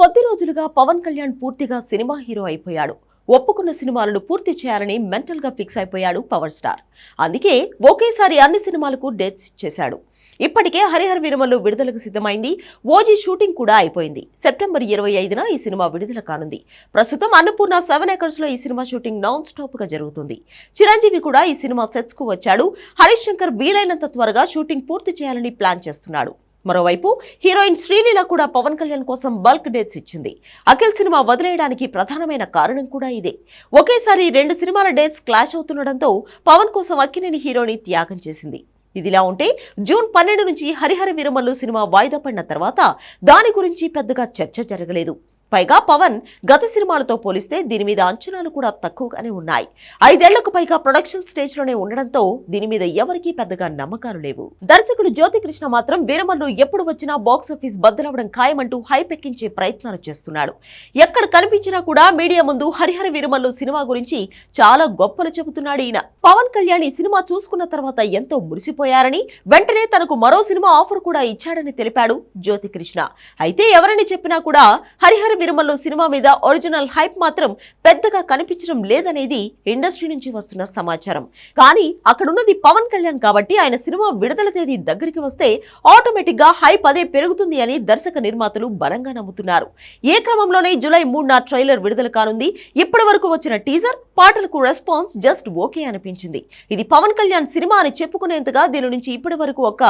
కొద్ది రోజులుగా పవన్ కళ్యాణ్ పూర్తిగా సినిమా హీరో అయిపోయాడు. ఒప్పుకున్న సినిమాలను పూర్తి చేయాలని మెంటల్గా ఫిక్స్ అయిపోయాడు పవర్ స్టార్. అందుకే ఒకేసారి అన్ని సినిమాలకు డేట్స్ ఇచ్చేశాడు ఇప్పటికే హరిహర వీరమల్లు విడుదలకు సిద్ధమైంది. ఓజీ షూటింగ్ కూడా అయిపోయింది. సెప్టెంబర్ ఇరవై ఐదున ఈ సినిమా విడుదల కానుంది. ప్రస్తుతం అన్నపూర్ణ సెవెన్ ఎకర్స్లో ఈ సినిమా షూటింగ్ నాన్ స్టాప్గా జరుగుతుంది. చిరంజీవి కూడా ఈ సినిమా సెట్స్కు వచ్చాడు. హరీష్ శంకర్ వీలైనంత త్వరగా షూటింగ్ పూర్తి చేయాలని ప్లాన్ చేస్తున్నాడు. మరోవైపు హీరోయిన్ శ్రీలీల కూడా పవన్ కళ్యాణ్ కోసం బల్క్ డేట్స్ ఇచ్చింది. అఖిల్ సినిమా వదిలేయడానికి ప్రధానమైన కారణం కూడా ఇదే. ఒకేసారి రెండు సినిమాల డేట్స్ క్లాష్ అవుతుండడంతో పవన్ కోసం అక్కినేని హీరోని త్యాగం చేసింది. ఇదిలా ఉంటే జూన్ పన్నెండు నుంచి హరిహర విరమల్లు సినిమా వాయిదా పడిన తర్వాత దాని గురించి పెద్దగా చర్చ జరగలేదు. పైగా పవన్ గత సినిమాలతో పోలిస్తే దీని మీద అంచనాలు కూడా తక్కువగానే ఉన్నాయి. ఐదేళ్ళకు పైగా ప్రొడక్షన్ స్టేజ్లోనే ఉండడంతో దీని మీద ఎవరికీ పెద్దగా నమ్మకాలు లేవు. దర్శకుడు జ్యోతి కృష్ణ మాత్రం వీరమల్లు ఎప్పుడు వచ్చినా బాక్స్ ఆఫీస్ బద్దలవడం ఖాయమంటూ హైపెక్కించే ప్రయత్నాలు చేస్తున్నాడు. ఎక్కడ కనిపించినా కూడా మీడియా ముందు హరిహర వీరమల్లు సినిమా గురించి చాలా గొప్పలు చెబుతున్నాడు ఈయన. పవన్ కళ్యాణ్ ఈ సినిమా చూసుకున్న తర్వాత ఎంతో మురిసిపోయారని వెంటనే తనకు మరో సినిమా ఆఫర్ కూడా ఇచ్చాడని తెలిపాడు జ్యోతి కృష్ణ అయితే ఎవరని చెప్పినా కూడా హరిహర విరమల్లు సినిమా మీద ఒరిజినల్ హైప్ మాత్రం పెద్దగా కనిపించడం లేదనేది ఇండస్ట్రీ నుంచి వస్తున్న సమాచారం. కానీ అక్కడున్నది పవన్ కళ్యాణ్ కాబట్టి ఆయన సినిమా విడుదల తేదీ దగ్గరికి వస్తే ఆటోమేటిక్గా హైప్ అదే పెరుగుతుంది అని దర్శక నిర్మాతలు బలంగా నమ్ముతున్నారు. ఏ క్రమంలోనే జూలై మూడున ట్రైలర్ విడుదల కానుంది. ఇప్పటి వరకు వచ్చిన టీజర్ పాటలకు రెస్పాన్స్ జస్ట్ ఓకే అనిపించింది. ఇది పవన్ కళ్యాణ్ సినిమా అని చెప్పుకునేంతగా దీని నుంచి ఇప్పటి వరకు ఒక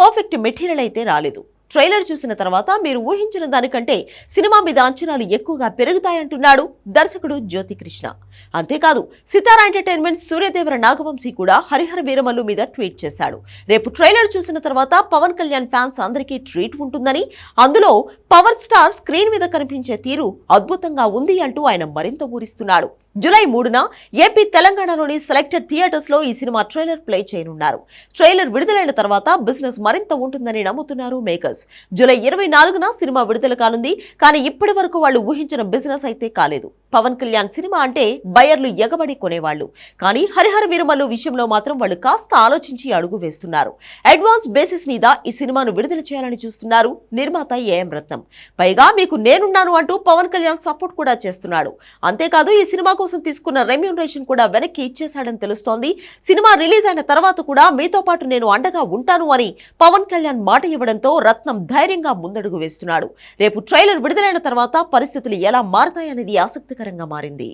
పర్ఫెక్ట్ మెటీరియల్ అయితే రాలేదు. ట్రైలర్ చూసిన తర్వాత మీరు ఊహించిన దానికంటే సినిమా మీద అంచనాలు ఎక్కువగా పెరుగుతాయంటున్నాడు దర్శకుడు జ్యోతి కృష్ణ అంతేకాదు సితారా ఎంటర్టైన్మెంట్ సూర్యదేవర నాగవంశీ కూడా హరిహర వీరమల్లు మీద ట్వీట్ చేశాడు. రేపు ట్రైలర్ చూసిన తర్వాత పవన్ కళ్యాణ్ ఫ్యాన్స్ అందరికీ ట్రీట్ ఉంటుందని అందులో పవర్ స్టార్ స్క్రీన్ మీద కనిపించే తీరు అద్భుతంగా ఉంది అంటూ ఆయన మరింత ఊరిస్తున్నాడు. జూలై మూడున ఏపీ తెలంగాణలోని సెలెక్టెడ్ థియేటర్స్లో ఈ సినిమా ట్రైలర్ ప్లే చేయనున్నారు. ట్రైలర్ విడుదలైన తర్వాత బిజినెస్ మరింత ఉంటుందని నమ్ముతున్నారు మేకర్స్. జూలై ఇరవై నాలుగున సినిమా విడుదల కానుంది కానీ ఇప్పటి వరకు వాళ్ళు ఊహించిన బిజినెస్ అయితే కాలేదు. పవన్ కళ్యాణ్ సినిమా అంటే బయర్లు ఎగబడి కొనేవాళ్ళు. కానీ హరిహర వీరమల్లు విషయంలో మాత్రం వాళ్ళు కాస్త ఆలోచించి అడుగు వేస్తున్నారు. అడ్వాన్స్ బేసిస్ మీద ఈ సినిమాను విడుదల చేయాలని చూస్తున్నారు నిర్మాత ఏఎం రత్నం. పైగా మీకు నేనున్నాను అంటూ పవన్ కళ్యాణ్ సపోర్ట్ కూడా చేస్తున్నాడు. అంతేకాదు ఈ సినిమాకు కోసం తీసుకున్న రెమ్యూనరేషన్ కూడా వెనక్కి ఇచ్చేశాడని తెలుస్తోంది. సినిమా రిలీజ్ అయిన తర్వాత కూడా మీతో పాటు నేను అండగా ఉంటాను అని పవన్ కళ్యాణ్ మాట ఇవ్వడంతో రత్నం ధైర్యంగా ముందడుగు వేస్తున్నాడు. రేపు ట్రైలర్ విడుదలైన తర్వాత పరిస్థితులు ఎలా మారతాయనేది ఆసక్తికరంగా మారింది.